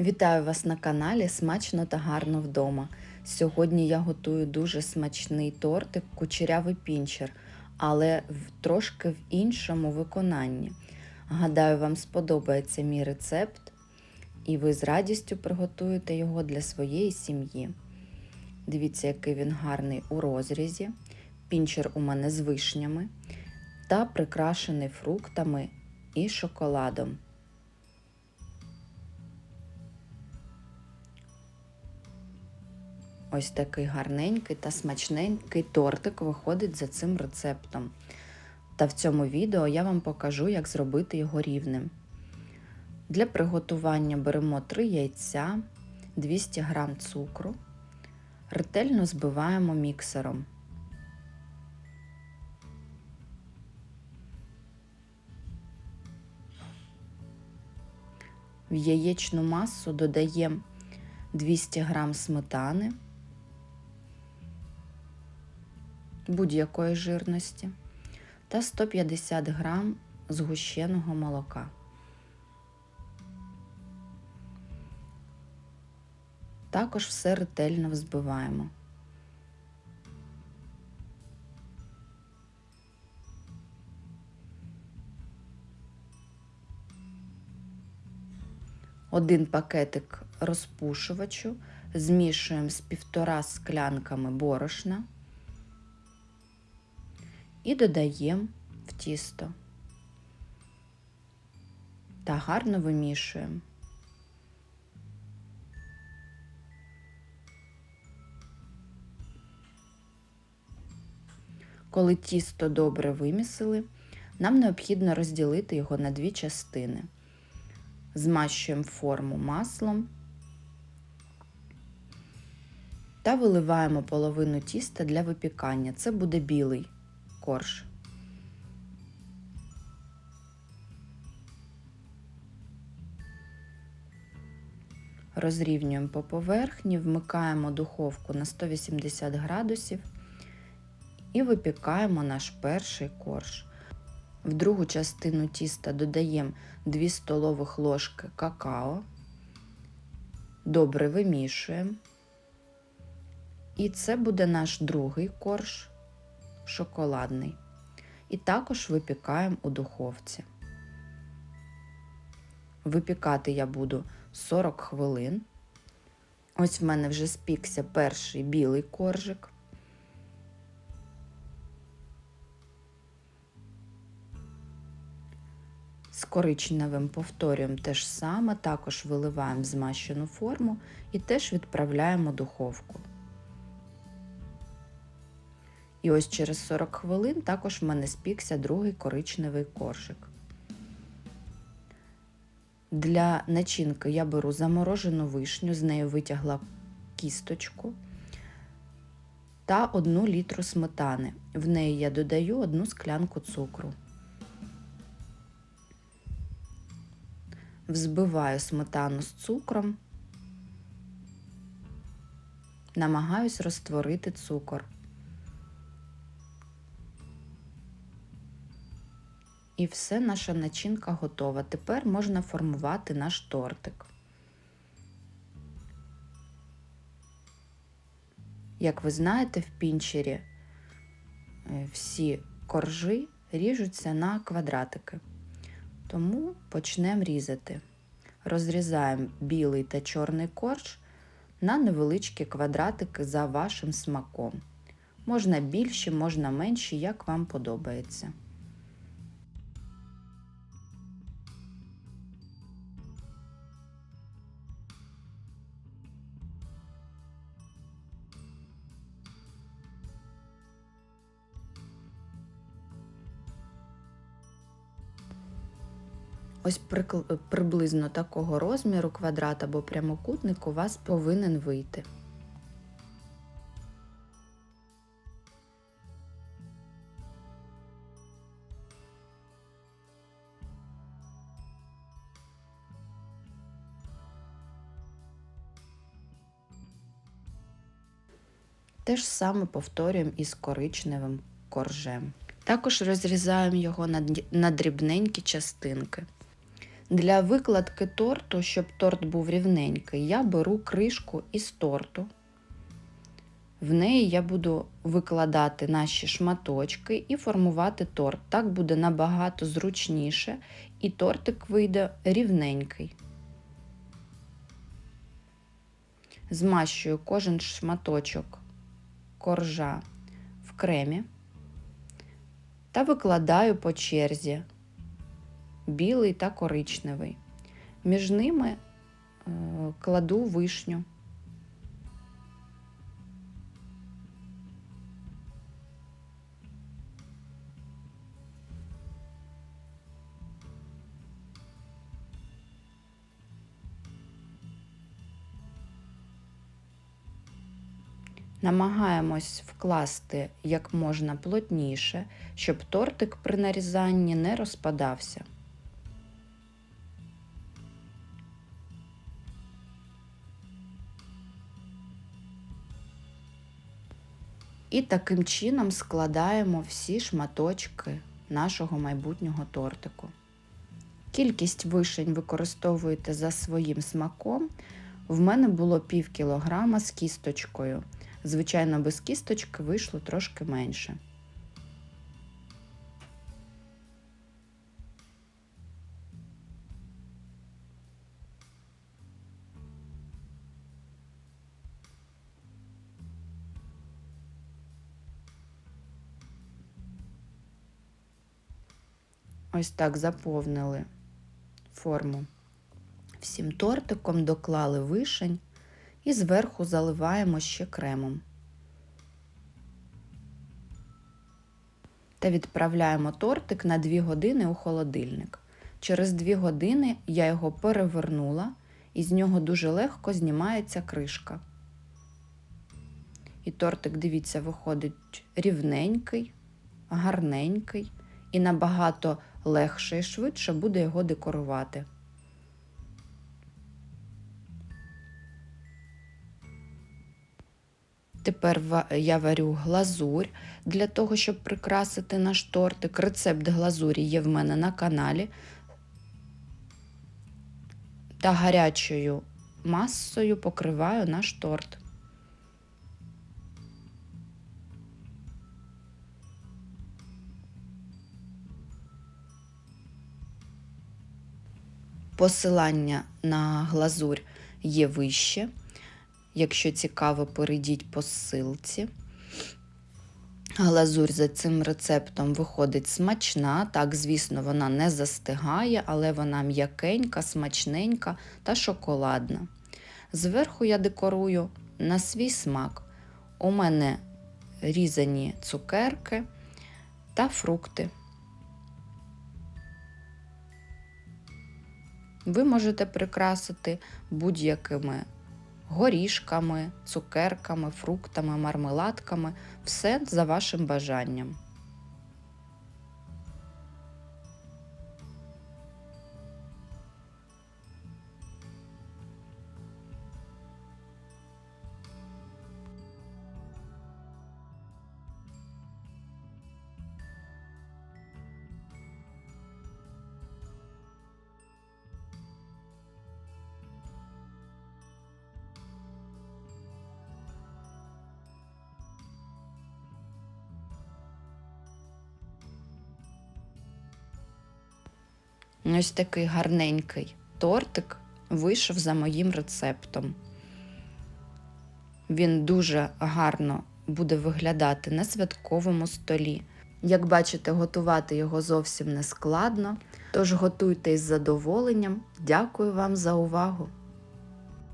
Вітаю вас на каналі Смачно та гарно вдома. Сьогодні я готую дуже смачний тортик кучерявий пінчер, але трошки в іншому виконанні. Гадаю, вам сподобається мій рецепт, і ви з радістю приготуєте його для своєї сім'ї. Дивіться, який він гарний у розрізі. Пінчер у мене з вишнями та прикрашений фруктами і шоколадом. Ось такий гарненький та смачненький тортик виходить за цим рецептом. Та в цьому відео я вам покажу, як зробити його рівним. Для приготування беремо 3 яйця, 200 г цукру, ретельно збиваємо міксером. В яєчну масу додаємо 200 г сметани будь-якої жирності та 150 г згущеного молока. Також все ретельно взбиваємо. Один пакетик розпушувачу змішуємо з півтора склянками борошна і додаємо в тісто та гарно вимішуємо. Коли тісто добре вимісили, нам необхідно розділити його на дві частини. Змащуємо форму маслом та виливаємо половину тіста для випікання. Це буде білий корж. Розрівнюємо по поверхні, вмикаємо духовку на 180 градусів і випікаємо наш перший корж. В другу частину тіста додаємо 2 столових ложки какао, добре вимішуємо. І це буде наш другий корж шоколадний. І також випікаємо у духовці. Випікати я буду 40 хвилин. Ось в мене вже спікся перший білий коржик. З коричневим повторюємо те ж саме, також виливаємо змащену форму і теж відправляємо духовку. І ось через 40 хвилин також в мене спікся другий коричневий коржик. Для начинки я беру заморожену вишню, з нею витягла кісточку та 1 літру сметани. В неї я додаю одну склянку цукру. Взбиваю сметану з цукром, намагаюсь розтворити цукор. І все, наша начинка готова. Тепер можна формувати наш тортик. Як ви знаєте, в пінчері е, всі коржі ріжуться на квадратики. Тому почнемо різати. Розрізаємо білий та чорний корж на невеличкі квадратики за вашим смаком. Можна більші, можна менші, як вам подобається. Ось приблизно такого розміру квадрат або прямокутник у вас повинен вийти. Те ж саме повторюємо із коричневим коржем. Також розрізаємо його на дрібненькі частинки. Для викладки торту, щоб торт був рівненький, я беру кришку із торту. В неї я буду викладати наші шматочки і формувати торт. Так буде набагато зручніше, і тортик вийде рівненький. Змащую кожен шматочок коржа в кремі та викладаю по черзі білий та коричневий. Між ними е, кладу вишню. Намагаємось вкласти як можна плотніше, щоб тортик при нарізанні не розпадався. І таким чином складаємо всі шматочки нашого майбутнього тортику. Кількість вишень використовуєте за своїм смаком. В мене було пів кілограма з кісточкою. Звичайно, без кісточки вийшло трошки менше. Ось так заповнили форму всім тортиком, доклали вишень і зверху заливаємо ще кремом. Та відправляємо тортик на 2 години у холодильник. Через 2 години я його перевернула, і з нього дуже легко знімається кришка. І тортик, дивіться, виходить рівненький, гарненький і набагато легше і швидше буде його декорувати. Тепер я варю глазурь для того, щоб прикрасити наш тортик. Рецепт глазурі є в мене на каналі. Та гарячою масою покриваю наш торт. Посилання на глазурь є вище. Якщо цікаво, перейдіть по ссылці. Глазурь за цим рецептом виходить смачна. Так, звісно, вона не застигає, але вона м'якенька, смачненька та шоколадна. Зверху я декорую на свій смак. У мене різані цукерки та фрукти. Ви можете прикрасити будь-якими горішками, цукерками, фруктами, мармеладками все за вашим бажанням. Ось такий гарненький тортик вийшов за моїм рецептом. Він дуже гарно буде виглядати на святковому столі. Як бачите, готувати його зовсім не складно, тож готуйте із задоволенням. Дякую вам за увагу!